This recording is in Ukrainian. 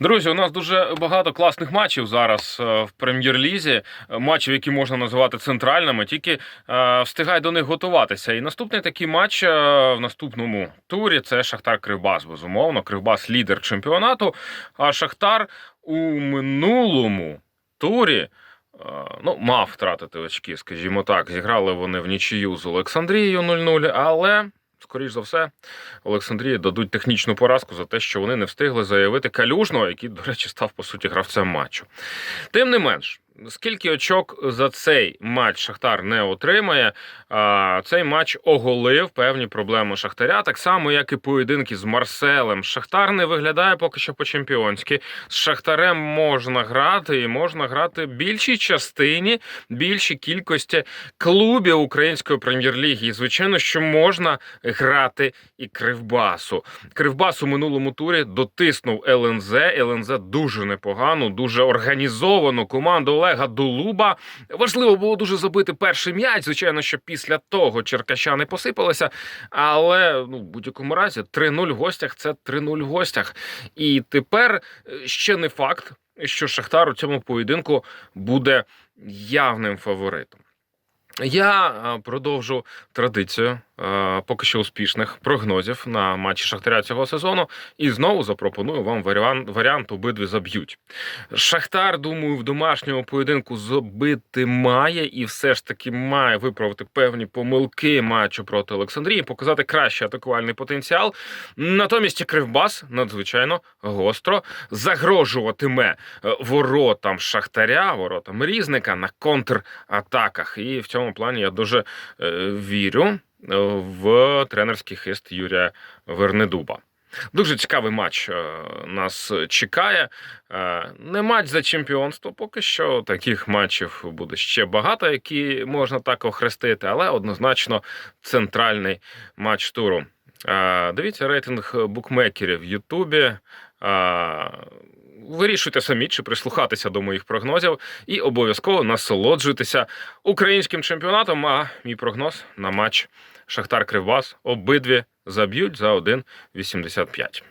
Друзі, у нас дуже багато класних матчів зараз е, в прем'єр-лізі. Матчів, які можна називати центральними, тільки е, встигай до них готуватися. І наступний такий матч е, в наступному турі це Шахтар Кривбас. Безумовно, Кривбас лідер чемпіонату. А Шахтар у минулому турі. Ну, мав втратити очки, скажімо так. Зіграли вони в нічию з Олександрією 0-0, але, скоріш за все, Олександрії дадуть технічну поразку за те, що вони не встигли заявити калюжного, який, до речі, став по суті гравцем матчу. Тим не менш, скільки очок за цей матч Шахтар не отримає, цей матч оголив певні проблеми Шахтаря, так само, як і поєдинки з Марселем. Шахтар не виглядає поки що по-чемпіонськи. З Шахтарем можна грати, і можна грати більшій частині, більшій кількості клубів української прем'єр-ліги. І звичайно, що можна грати і Кривбасу. Кривбас у минулому турі дотиснув ЛНЗ. ЛНЗ дуже непогано, дуже організовану команду Олега Дулуба. Важливо було дуже забити перший м'яч. Звичайно, що після того черкащани посипалися. Але ну, в будь-якому разі 3-0 в гостях це 3-0 в гостях. І тепер е, ще не факт, що Шахтар у цьому поєдинку буде явним фаворитом. Я е, продовжу традицію е, поки що успішних прогнозів на матчі Шахтаря цього сезону. І знову запропоную вам варіант, обидві заб'ють. Шахтар, думаю, в домашньому поєдинку забити має і все ж таки має виправити певні помилки матчу проти Олександрії, показати кращий атакувальний потенціал. Натомість Кривбас надзвичайно гостро загрожуватиме е, воротам Шахтаря, воротам різника на контратаках. І в цьому плані я дуже е, вірю е, в тренерський хист Юрія Вернедуба. Дуже цікавий матч е, нас чекає. Не матч за чемпіонство. Поки що таких матчів буде ще багато, які можна так охрестити, але однозначно центральний матч туру. Дивіться рейтинг букмекерів в Ютубі. Вирішуйте самі, чи прислухатися до моїх прогнозів, і обов'язково насолоджуйтеся українським чемпіонатом. А мій прогноз на матч Шахтар Кривбас обидві заб'ють за 1,85.